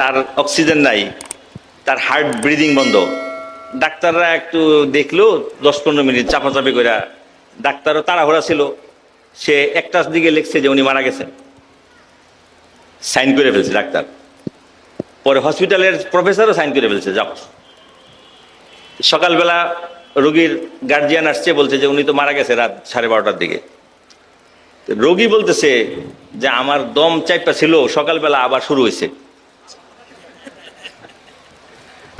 তার অক্সিজেন নাই, তার হার্ট ব্রিদিং বন্ধ। ডাক্তাররা একটু দেখল, দশ পনেরো মিনিট চাপাচাপি করে ডাক্তারও তাড়াহুড়া ছিল। সে একটার দিকে লিখছে যে উনি মারা গেছেন। সাইন করে ফেলছে ডাক্তার। পরে হসপিটালের প্রফেসরও সাইন করে ফেলছে, যাও। সকালবেলা রোগীর গার্জিয়ান আসছে, বলছে যে উনি তো মারা গেছে রাত সাড়ে বারোটার দিকে। রোগী বলতেছে যে আমার দম চাইপা ছিল, সকালবেলা আবার শুরু হয়েছে।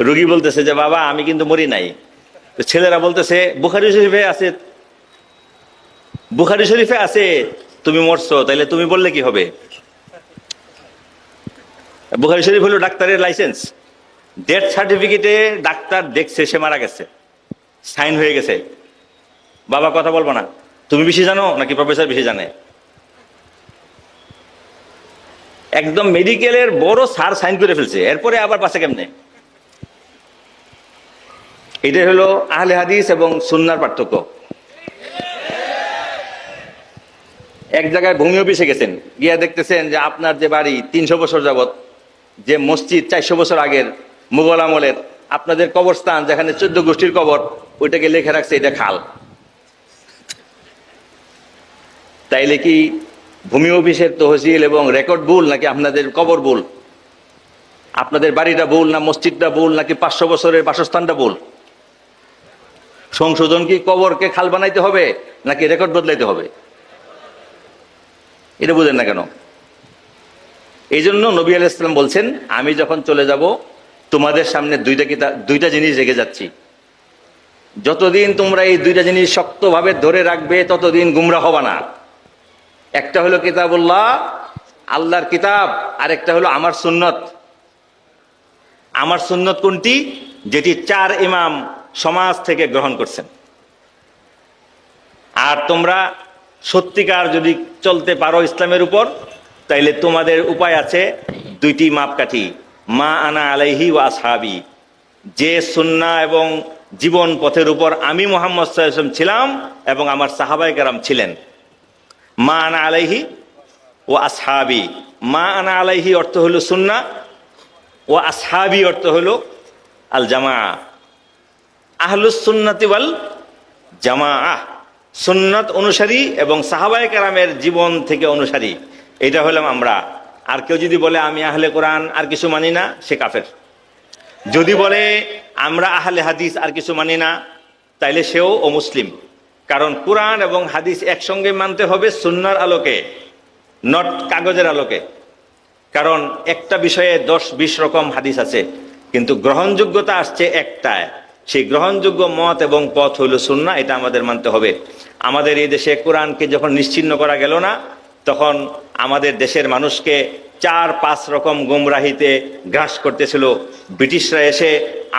রোগী বলতেছে যে, বাবা, আমি কিন্তু মরি নাই। ছেলেরা বলতেছে, বুখারি শরীফে আছে। বুখারি শরীফে আছে, তুমি মরছো, তাইলে তুমি বললে কি হবে? বুখারি শরীফ হলো ডাক্তারের লাইসেন্স। ডেথ সার্টিফিকেটে ডাক্তার দেখছে, সে মারা গেছে। সাইন হয়ে গেছে। বাবা, কথা বলব না। তুমি বেশি জানো নাকি প্রফেসর বেশি জানে? একদম মেডিকেলের বড় সার সাইন করে ফেলছে। এরপরে আবার পাশে কেমনে? এটাই হলো আহলে হাদিস এবং সুন্নার পার্থক্য। এক জায়গায় ভূমি অফিসে গেছেন, গিয়া দেখতেছেন যে আপনার যে বাড়ি তিনশো বছর যাবত যে মসজিদ চারশো বছর আগের মুঘল আমলের, আপনাদের কবরস্থান যেখানে চোদ্দ গোষ্ঠীর কবর, ওইটাকে লেখে রাখছে এটা খাল। তাইলে কি ভূমি অফিসের তহসিল এবং রেকর্ড ভুল নাকি আপনাদের কবর ভুল? আপনাদের বাড়িটা ভুল না মসজিদটা ভুল নাকি পাঁচশো বছরের বাসস্থানটা ভুল? সংশোধন কি কবরকে খাল বানাইতে হবে নাকি রেকর্ড বদলাইতে হবে? এটা বুঝেন না কেন? এই জন্য নবী আল ইসলাম বলছেন, আমি যখন চলে যাব, তোমাদের সামনে দুইটা কিতাব দুইটা জিনিস রেখে যাচ্ছি। যতদিন তোমরা এই দুইটা জিনিস শক্তভাবে ধরে রাখবে, ততদিন গুমরা হবা না। একটা হলো কিতাবুল্লাহ, আল্লাহর কিতাব, আরেকটা হলো আমার সুন্নত। আমার সুন্নত কোনটি? যেটি চার ইমাম সমাজ থেকে গ্রহণ করছেন। আর তোমরা সত্যিকার যদি চলতে পারো ইসলামের উপর, তাইলে তোমাদের উপায় আছে দুইটি মাপকাঠি, মা আনা আলাইহি ওয়া আসহাবি। যে সুন্না এবং জীবন পথের উপর আমি মোহাম্মদ সাল্লাম ছিলাম এবং আমার সাহাবাই কারাম ছিলেন। মা আনা আলাইহি ও আসহাবি। মা আনা আলাইহি অর্থ হলো সুন্না ও আসহাবি অর্থ হলো আল জামা আহলুস সুন্নাতি ওয়াল জামা সুন্নত অনুসারী এবং সাহাবাই কারামের জীবন থেকে অনুসারী। এটা হলাম আমরা। আর কেউ যদি বলে, আমি আহলে কোরআন, আর কিছু মানি না সে কাফের। যদি বলে, আমরা আহলে হাদিস, আর কিছু মানি না তাইলে সেও ও মুসলিম। কারণ কোরআন এবং হাদিস একসঙ্গে মানতে হবে সুন্নার আলোকে, নট কাগজের আলোকে। কারণ একটা বিষয়ে দশ বিশ রকম হাদিস আছে, কিন্তু গ্রহণযোগ্যতা আসছে একটায়। সেই গ্রহণযোগ্য মত এবং পথ হইল সুন্না এটা আমাদের মানতে হবে। আমাদের এই দেশে কোরআনকে যখন নিশ্চিন্ন করা গেল না, তখন আমাদের দেশের মানুষকে চার পাঁচ রকম গুমরাহিতে গ্রাস করতেছিল। ব্রিটিশরা এসে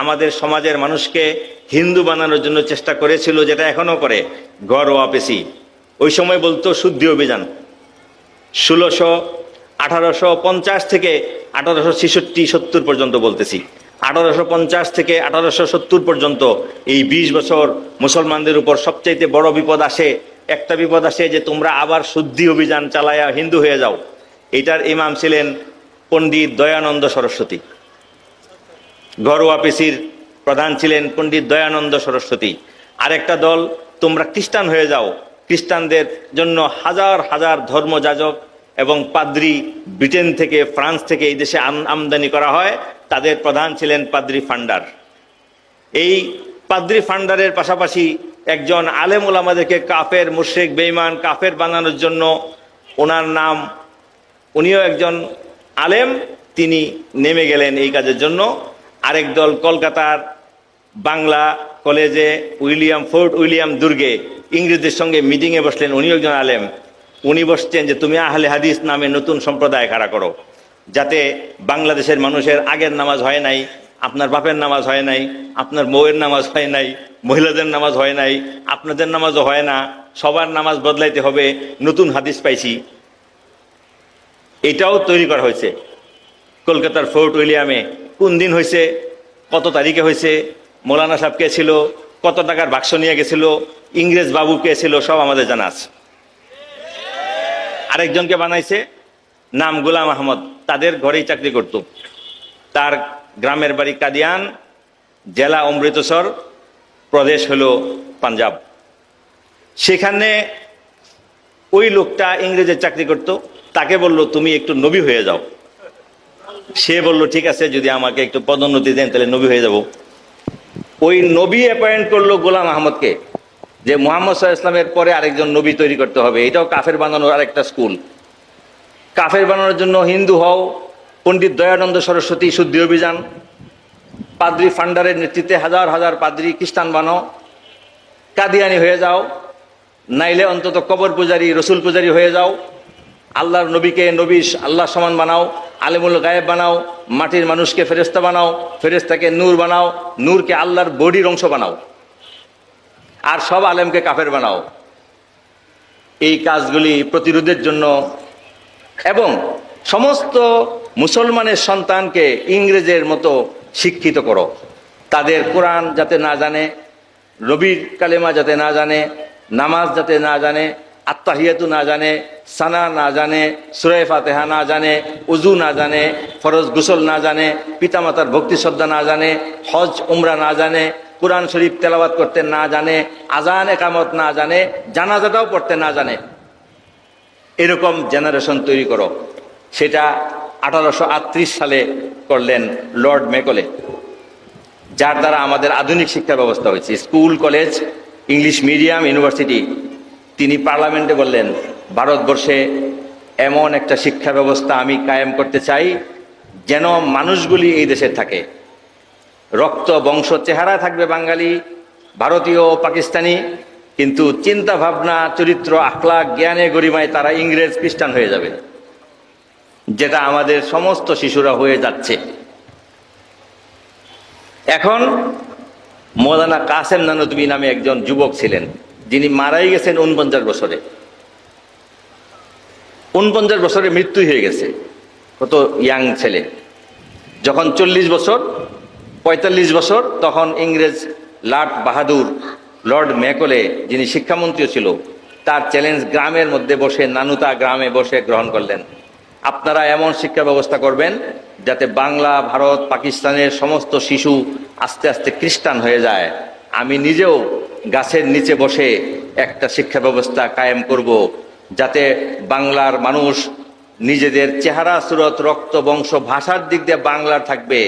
আমাদের সমাজের মানুষকে হিন্দু বানানোর জন্য চেষ্টা করেছিল, যেটা এখনও করে। গড় ওয়াপেসি ওই সময় বলতো শুদ্ধি অভিযান। ষোলোশো আঠারোশো পঞ্চাশ থেকে আঠারোশো ছেষট্টি, সত্তর পর্যন্ত বলতেছি। আঠারোশো পঞ্চাশ থেকে আঠারোশো সত্তর পর্যন্ত এই বিশ বছর মুসলমানদের উপর সবচাইতে বড় বিপদ আসে, একটা বিপদ আসে যে তোমরা আবার শুদ্ধি অভিযান চালায়া হিন্দু হয়ে যাও। এটার ইমাম ছিলেন পণ্ডিত দয়ানন্দ সরস্বতী। ঘরোয়া পেশির প্রধান ছিলেন পণ্ডিত দয়ানন্দ সরস্বতী। আরেকটা দল, তোমরা খ্রিস্টান হয়ে যাও। খ্রিস্টানদের জন্য হাজার হাজার ধর্মযাজক এবং পাদ্রি ব্রিটেন থেকে, ফ্রান্স থেকে এই দেশে আম- আমদানি করা হয়। তাদের প্রধান ছিলেন পাদ্রি ফান্ডার। এই পাদ্রি ফান্ডারের পাশাপাশি একজন আলেম ওলামাদেরকে কাফের, মুশ্রিক বেইমান কাফের বানানোর জন্য ওনার নাম, উনিও একজন আলেম, তিনি নেমে গেলেন এই কাজের জন্য। আরেক দল কলকাতার বাংলা কলেজে উইলিয়াম, ফোর্ট উইলিয়াম দুর্গে ইংরেজদের সঙ্গে মিটিংয়ে বসলেন, উনিও একজন আলেম। উনি বসছেন যে, তুমি আহলে হাদিস নামে নতুন সম্প্রদায় খাড়া করো। যাতে বাংলাদেশের মানুষের আগের নামাজ হয় নাই, আপনার বাপের নামাজ হয় নাই, আপনার বউয়ের নামাজ হয় নাই, মহিলাদের নামাজ হয় নাই, আপনাদের নামাজও হয় না, সবার নামাজ বদলাইতে হবে, নতুন হাদিস পাইছি। এটাও তৈরি করা হয়েছে। কলকাতার ফোর্ট উইলিয়ামে। কোন দিন হয়েছে? কত তারিখে হয়েছে? মৌলানা সাহেব কে ছিল? কত টাকার বাক্স নিয়ে গেছিল? ইংরেজ বাবু কে ছিল? সব আমাদের জানা আছে। আরেকজনকে বানাইছে? নাম গোলাম আহমদ। তাদের ঘরেই চাকরি করত। তার গ্রামের বাড়ি কাদিয়ান, জেলা অমৃতসর, প্রদেশ হলো পাঞ্জাব। সেখানে ওই লোকটা ইংরেজের চাকরি করত। তাকে বলল, তুমি একটু নবী হয়ে যাও। সে বলল, ঠিক আছে, যদি আমাকে একটু পদোন্নতি দেন, তাহলে নবী হয়ে যাব। ওই নবী অ্যাপয়েন্ট করল গোলাম আহমদকে, যে মোহাম্মদ সাহা ইসলামের পরে আরেকজন নবী তৈরি করতে হবে। এটাও কাফের বানানোর আরেকটা স্কুল কাফের বানানোর জন্য হিন্দু হও, পণ্ডিত দয়ানন্দ সরস্বতী শুদ্ধি অভিযান, পাদ্রি ফান্ডারের নেতৃত্বে হাজার হাজার পাদ্রি খ্রিস্টান বানাও, কাদিয়ানি হয়ে যাও, নাইলে অন্তত কবর পূজারি, রসুল পূজারি হয়ে যাও, আল্লাহর নবীকে নবী আল্লাহ সমান বানাও, আলিমুল গায়েব বানাও, মাটির মানুষকে ফেরেস্তা বানাও ফেরেস্তাকে নূর বানাও, নূরকে আল্লাহর বডির অংশ বানাও, আর সব আলেমকে কাফের বানাও। এই কাজগুলি প্রতিরোধের জন্য এবং সমস্ত মুসলমানের সন্তানকে ইংরেজের মতো শিক্ষিত করো তাদের কোরআন যাতে না জানে রবির কালেমা যাতে না জানে নামাজ যাতে না জানে আত্মাহিয়াতু না জানে সানা না জানে সুরাই ফাতেহা না জানে উজু না জানে ফরজ গুসল না জানে পিতামাতার ভক্তি শ্রদ্ধা না জানে হজ উমরা না জানে কোরআন শরীফ তেলাওয়াত করতে না জানে আজান একামত না জানে জানাজাটাও পড়তে না জানে এরকম জেনারেশন তৈরি করো। সেটা আঠারোশো আটত্রিশ সালে করলেন লর্ড মেকলে যার দ্বারা আমাদের আধুনিক শিক্ষা ব্যবস্থা হয়েছে। School, college, English medium, university, তিনি পার্লামেন্টে বললেন, ভারতবর্ষে এমন একটা শিক্ষা ব্যবস্থা আমি কায়েম করতে চাই, যেন মানুষগুলি এই দেশে থাকে। রক্ত, বংশ, চেহারা থাকবে বাঙালি, ভারতীয় পাকিস্তানি কিন্তু চিন্তা ভাবনা, চরিত্র আখলাক জ্ঞানে গরিমায় তারা ইংরেজ খ্রিস্টান হয়ে যাবে। যেটা আমাদের সমস্ত শিশুরা হয়ে যাচ্ছে। এখন মৌলানা কাসেম নানতবি নামে একজন যুবক ছিলেন। যিনি মারাই গেছেন উনপঞ্চাশ বছরে। উনপঞ্চাশ বছরে মৃত্যু হয়ে গেছে। কত ইয়াং ছেলে। যখন চল্লিশ বছর, পঁয়তাল্লিশ বছর, তখন ইংরেজ লাট বাহাদুর লর্ড ম্যাকলে, যিনি শিক্ষামন্ত্রীও ছিল, তার চ্যালেঞ্জ গ্রামের মধ্যে বসে নানুতা গ্রামে বসে গ্রহণ করলেন। আপনারা এমন শিক্ষা ব্যবস্থা করবেন যাতে বাংলা, ভারত, পাকিস্তানের সমস্ত শিশু আস্তে আস্তে খ্রিস্টান হয়ে যায়। আমি নিজেও গাছের নিচে বসে একটা শিক্ষা ব্যবস্থা কায়েম করব, যাতে বাংলার মানুষ নিজেদের চেহারা, সুরত, রক্ত, বংশ, ভাষার দিক দিয়ে বাংলার থাকবে,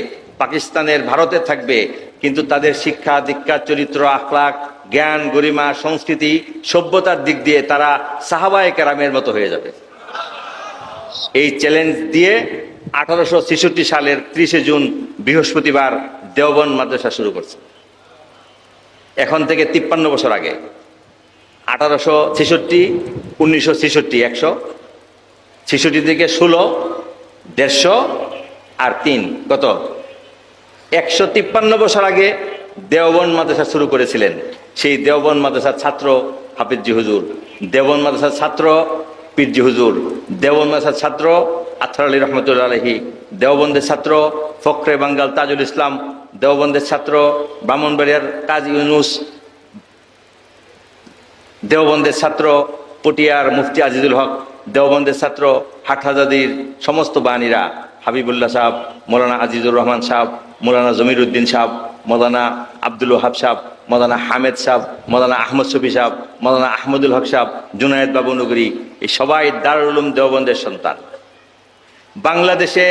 পাকিস্তানের ভারতে থাকবে, কিন্তু তাদের শিক্ষা, দীক্ষা, চরিত্র আখলাক জ্ঞান, গরিমা, সংস্কৃতি, সভ্যতার দিক দিয়ে তারা সাহাবায় কেরামের মতো হয়ে যাবে। এই চ্যালেঞ্জ দিয়ে আঠারোশো ছেষট্টি সালের ত্রিশে জুন বৃহস্পতিবার দেওবন মাদ্রাসা শুরু করছে। এখন থেকে তিপ্পান্ন বছর আগে, আঠারোশো ছেষট্টি, উনিশশো ছেষট্টি, একশো, ছেষট্টি থেকে ষোলো, দেড়শো আর তিন, কত? একশো তিপ্পান্ন বছর আগে দেওবন মাদ্রাসা শুরু করেছিলেন। সেই দেওবন মাদ্রাসার ছাত্র হাফিজি হুজুর দেওবন মাদ্রাসার ছাত্র পীরজি হুজুর দেওবন মাদ্রাসার ছাত্র আথর আলী রহমতুল্লা আলহী দেওবন্দের ছাত্র ফখরে বাঙ্গাল তাজুল ইসলাম, দেওবন্দের ছাত্র ব্রাহ্মণবাড়িয়ার কাজী ইউনুস, দেওবন্দের ছাত্র পটিয়ার মুফতি আজিজুল হক, দেওবন্দের ছাত্র হাটহাজাদির সমস্ত বাণীরা হাবিবুল্লাহ সাহেব, মৌলানা আজিজুর রহমান সাহেব মৌলানা জমির উদ্দিন সাহেব, মৌলানা আব্দুল ওহাব সাহেব, মৌলানা হামেদ সাহেব, মৌলানা আহমদ শফি সাহেব, মৌলানা আহমদুল হক সাহেব, জুনায়েদ বাবু নগরী, এই সবাই দারুল উলুম দেওবন্দের সন্তান। বাংলাদেশে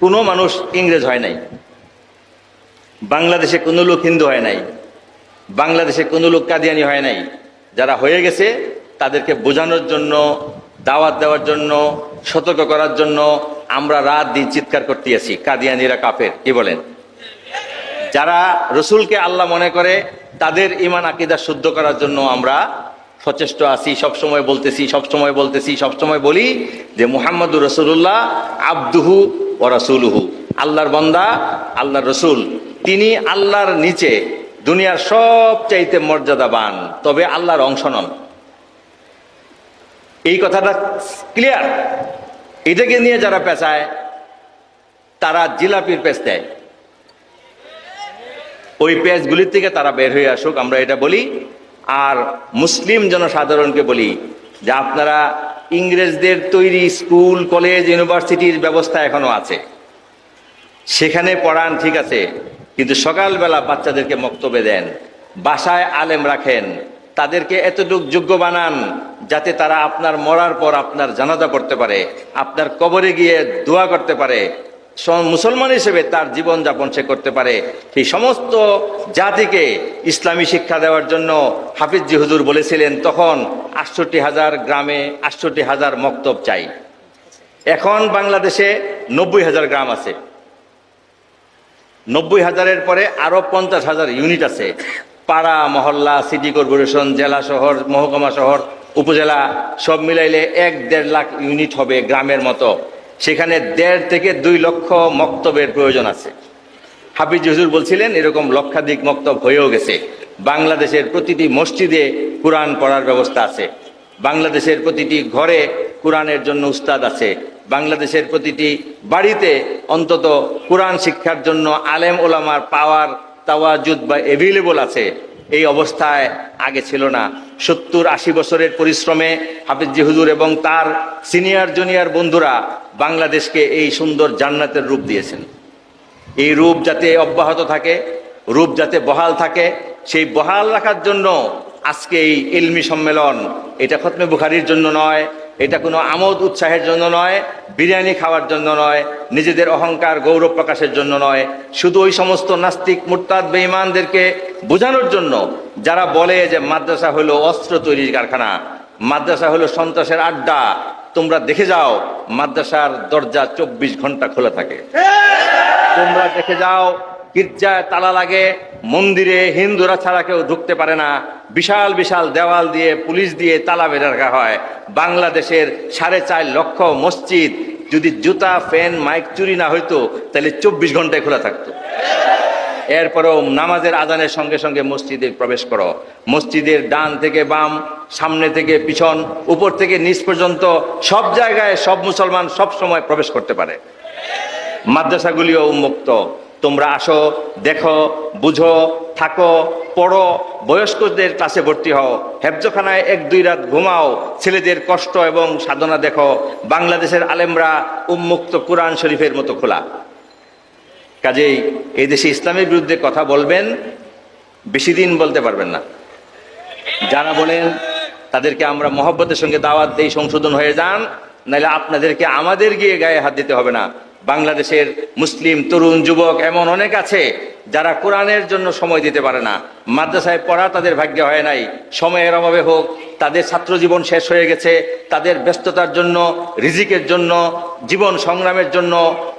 কোনো মানুষ ইংরেজ হয় নাই। বাংলাদেশে কোনো লোক হিন্দু হয় নাই। বাংলাদেশে কোনো লোক কাদিয়ানি হয় নাই। যারা হয়ে গেছে, তাদেরকে বোঝানোর জন্য, দাওয়াত দেওয়ার জন্য, সতর্ক করার জন্য আমরা রাত দিন চিৎকার করতে আছি কাদিয়ানিরা কাফের, কি বলেন? যারা রসুলকে আল্লাহ মনে করে, তাদের ইমান আকিদা শুদ্ধ করার জন্য আমরা সচেষ্ট আছি, সবসময় বলতেছি সবসময় বলতেছি, সবসময় বলি যে মুহাম্মদুর রসুল্লাহ আব্দুহু ও রসুলহু। আল্লাহর বন্দা, আল্লাহর রসুল। তিনি আল্লাহর নিচে দুনিয়ার সবচাইতে মর্যাদাবান, তবে আল্লাহর অংশ নন। এই কথাটা ক্লিয়ার এটাকে নিয়ে যারা পেঁচায়, তারা জিলাপির পেঁচ দেয়। ওই পেঁচগুলির থেকে তারা বের হয়ে আসুক, আমরা এটা বলি। আর মুসলিম জনসাধারণকে বলি যে আপনারা ইংরেজদের তৈরি স্কুল, কলেজ, ইউনিভার্সিটির ব্যবস্থা এখনও আছে। সেখানে পড়ান ঠিক আছে, কিন্তু সকালবেলা বাচ্চাদেরকে মক্তবে দেন, বাসায় আলেম রাখেন তাদেরকে এতটুক যোগ্য বানান যাতে তারা আপনার মরার পর আপনার জানাজা করতে পারে, আপনার কবরে গিয়ে দোয়া করতে পারে মুসলমান হিসেবে তার জীবন যাপন সে করতে পারে। সেই সমস্ত জাতিকে ইসলামী শিক্ষা দেওয়ার জন্য হাফিজি হুজুর বলেছিলেন, তখন আটষট্টি হাজার গ্রামে আটষট্টি হাজার মক্তব চাই। এখন বাংলাদেশে নব্বই হাজার গ্রাম আছে। নব্বই হাজারের পরে আরও পঞ্চাশ হাজার ইউনিট আছে। পাড়া, মহল্লা, সিটি কর্পোরেশন, জেলা শহর, মহকুমা শহর, উপজেলা সব মিলাইলে এক দেড় লাখ ইউনিট হবে গ্রামের মতো। সেখানে দেড় থেকে দুই লক্ষ মক্তবের প্রয়োজন আছে। হাফিজ হুজুর বলছিলেন, এরকম লক্ষাধিক মক্তব হয়েও গেছে। বাংলাদেশের প্রতিটি মসজিদে কোরআন পড়ার ব্যবস্থা আছে। বাংলাদেশের প্রতিটি ঘরে কোরআনের জন্য উস্তাদ আছে। বাংলাদেশের প্রতিটি বাড়িতে অন্তত কোরআন শিক্ষার জন্য আলেম ওলামার পাওয়ার তাওয়াজুদ বা এভেলেবল আছে, এই অবস্থায় আগে ছিল না। সত্তর আশি বছরের পরিশ্রমে হাফিজি হুজুর এবং তার সিনিয়র জুনিয়র বন্ধুরা বাংলাদেশকে এই সুন্দর জান্নাতের রূপ দিয়েছেন। এই রূপ যাতে অব্যাহত থাকে, রূপ যাতে বহাল থাকে, সেই বহাল রাখার জন্য আজকে এই ইলমি সম্মেলন এটা খতমে বুখারির জন্য নয় এটা কোনো আমোদ উৎসাহের জন্য নয়, বিরিয়ানি খাওয়ার জন্য নয়, নিজেদের অহংকার, গৌরব প্রকাশের জন্য নয়। শুধু ওই সমস্ত নাস্তিক, মুরতাদ, বেঈমানদেরকে বোঝানোর জন্য যারা বলে যে মাদ্রাসা হলো অস্ত্র তৈরির কারখানা, মাদ্রাসা হলো সন্ত্রাসের আড্ডা। তোমরা দেখে যাও, মাদ্রাসার দরজা চব্বিশ ঘণ্টা খোলা থাকে। তোমরা দেখে যাও গির্জায় তালা লাগে, মন্দিরে হিন্দুরা ছাড়া কেউ ঢুকতে পারে না। বিশাল বিশাল দেওয়াল দিয়ে, পুলিশ দিয়ে তালা বেঁধে রাখা হয়। বাংলাদেশের সাড়ে চার লক্ষ মসজিদ, যদি জুতা, ফ্যান, মাইক চুরি না হইতো, তাহলে চব্বিশ ঘন্টায় খোলা থাকতো। এরপরেও নামাজের আজানের সঙ্গে সঙ্গে মসজিদে প্রবেশ করো। মসজিদের ডান থেকে বাম, সামনে থেকে পিছন, উপর থেকে নিচ পর্যন্ত, সব জায়গায় সব মুসলমান সব সময় প্রবেশ করতে পারে। মাদ্রাসাগুলিও উন্মুক্ত। তোমরা আসো, দেখো, বুঝো, থাকো, পড়ো, বয়স্কদের ক্লাসে ভর্তি হও, হেফজখানায় এক দুই রাত ঘুমাও, ছেলেদের কষ্ট এবং সাধনা দেখো, বাংলাদেশের আলেমরা উন্মুক্ত কোরআন শরীফের মতো খোলা। কাজেই এই দেশে ইসলামের বিরুদ্ধে কথা বলবেন, বেশি দিন বলতে পারবেন না। যারা বলেন, তাদেরকে আমরা মহব্বতের সঙ্গে দাওয়াত দেই, সংশোধন হয়ে যান নাহলে আপনাদেরকে আমাদের গিয়ে গায়ে হাত দিতে হবে না। বাংলাদেশের মুসলিম, তরুণ, যুবক এমন অনেক আছে যারা কোরআনের জন্য সময় দিতে পারে না। মাদ্রাসায় পড়া তাদের ভাগ্যে হয় নাই। সময়ের অভাবে হোক, তাদের ছাত্র জীবন শেষ হয়ে গেছে, তাদের ব্যস্ততার জন্য, রিজিকের জন্য, জীবন সংগ্রামের জন্য,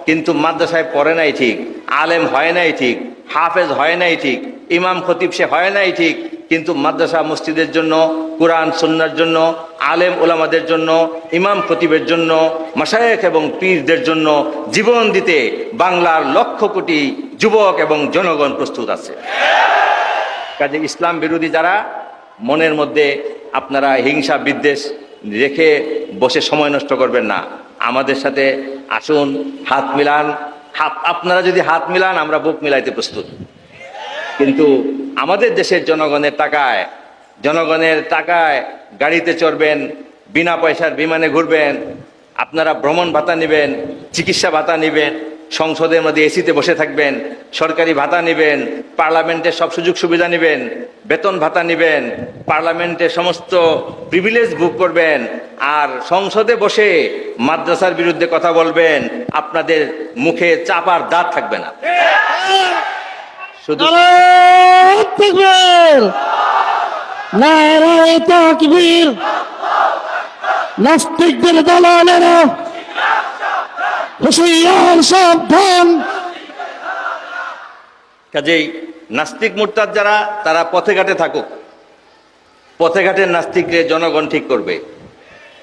কিন্তু মাদ্রাসায় পড়ে নাই ঠিক, আলেম হয় নাই ঠিক, হাফেজ হয় নাই ঠিক, ইমাম খতিব সে হয় নাই ঠিক, কিন্তু মাদ্রাসা মসজিদের জন্য, কোরআন সন্ন্যার জন্য আলেম ওলামাদের জন্য, ইমাম খতিবের জন্য মাসায়েক এবং পীরদের জন্য জীবন দিতে বাংলার লক্ষ কোটি যুবক এবং জনগণ প্রস্তুত আছে। কাজে ইসলাম বিরোধী যারা, মনের মধ্যে আপনারা হিংসা বিদ্বেষ রেখে বসে সময় নষ্ট করবেন না। আমাদের সাথে আসুন, হাত মিলান। হাত, আপনারা যদি হাত মিলান, আমরা বুক মিলাইতে প্রস্তুত। কিন্তু আমাদের দেশের জনগণের টাকায় জনগণের টাকায় গাড়িতে চড়বেন বিনা পয়সার বিমানে ঘুরবেন আপনারা ভ্রমণ ভাতা নেবেন চিকিৎসা ভাতা নেবেন সংসদের মধ্যে এসিতে বসে থাকবেন সরকারি ভাতা নেবেন পার্লামেন্টের সব সুযোগ সুবিধা নেবেন বেতন ভাতা নেবেন পার্লামেন্টে সমস্ত প্রিভিলেজ বুক করবেন আর সংসদে বসে মাদ্রাসার বিরুদ্ধে কথা বলবেন আপনাদের মুখে চাপার দাঁত থাকবে না। শুধু নারায়ণ নাস্তিকদের সাবধান। কাজেই নাস্তিক মুরতাদ যারা, তারা পথে ঘাটে থাকুক। পথে ঘাটের নাস্তিককে জনগণ ঠিক করবে।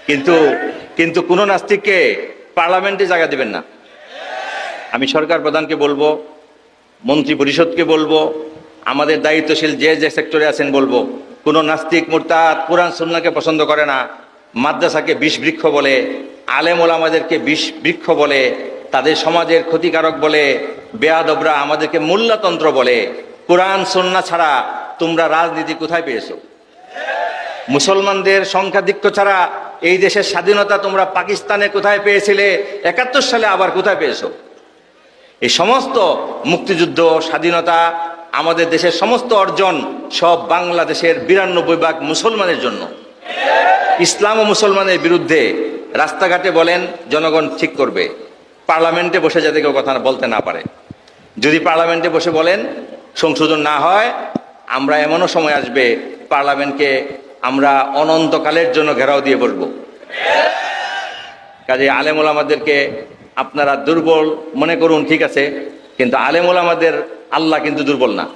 কিন্তু কিন্তু কোনো নাস্তিককে পার্লামেন্টে জায়গা দেবেন না। আমি সরকার প্রধানকে বলব মন্ত্রী পরিষদকে বলব, আমাদের দায়িত্বশীল যে যে সেক্টরে আছেন বলব কোনো নাস্তিক মুরতাদ কোরআন সুন্নাকে পছন্দ করে না। মাদ্রাসাকে বিষ বৃক্ষ বলে, আলেম ওলামাদেরকে বিষ বৃক্ষ বলে, তাদের সমাজের ক্ষতিকারক বলে, বেয়াদবরা আমাদেরকে মূল্যতন্ত্র বলে। কোরআন সন্না ছাড়া তোমরা রাজনীতি কোথায় পেয়েছ? মুসলমানদের সংখ্যাধিক্য ছাড়া এই দেশের স্বাধীনতা তোমরা পাকিস্তানে কোথায় পেয়েছিলে? একাত্তর সালে আবার কোথায় পেয়েছ? এই সমস্ত মুক্তিযুদ্ধ, স্বাধীনতা আমাদের দেশের সমস্ত অর্জন সব বাংলাদেশের বিরানব্বই ভাগ মুসলমানের জন্য। ইসলাম ও মুসলমানের বিরুদ্ধে রাস্তাঘাটে বলেন, জনগণ ঠিক করবে। পার্লামেন্টে বসে যাতে কেউ কথা বলতে না পারে। যদি পার্লামেন্টে বসে বলেন, সংশোধন না হয়, আমরা এমনও সময় আসবে, পার্লামেন্টকে আমরা অনন্তকালের জন্য ঘেরাও দিয়ে বসবো। কাজে আলেমুল আমাদেরকে আপনারা দুর্বল মনে করুন, ঠিক আছে, কিন্তু আলেমুল আমাদের আল্লাহ কিন্তু দুর্বল না।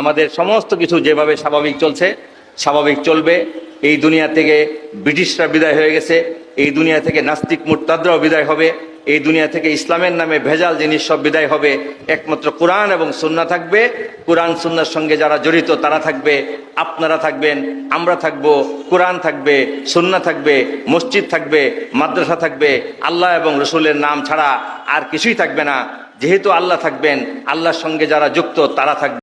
আমাদের সমস্ত কিছু যেভাবে স্বাভাবিক চলছে, স্বাভাবিক চলবে। এই দুনিয়া থেকে ব্রিটিশরা বিদায় হয়ে গেছে, এই দুনিয়া থেকে নাস্তিক মুরতাদরাও বিদায় হবে, এই দুনিয়া থেকে ইসলামের নামে ভেজাল জিনিস সব বিদায় হবে। একমাত্র কোরআন এবং সুন্না থাকবে। কোরআন সুন্নার সঙ্গে যারা জড়িত তারা থাকবে, আপনারা থাকবেন, আমরা থাকব, কোরআন থাকবে সুন্না থাকবে, মসজিদ থাকবে, মাদ্রাসা থাকবে। আল্লাহ এবং রসুলের নাম ছাড়া আর কিছুই থাকবে না। যেহেতু আল্লাহ থাকবেন আল্লাহর সঙ্গে যারা যুক্ত তারা থাকবে।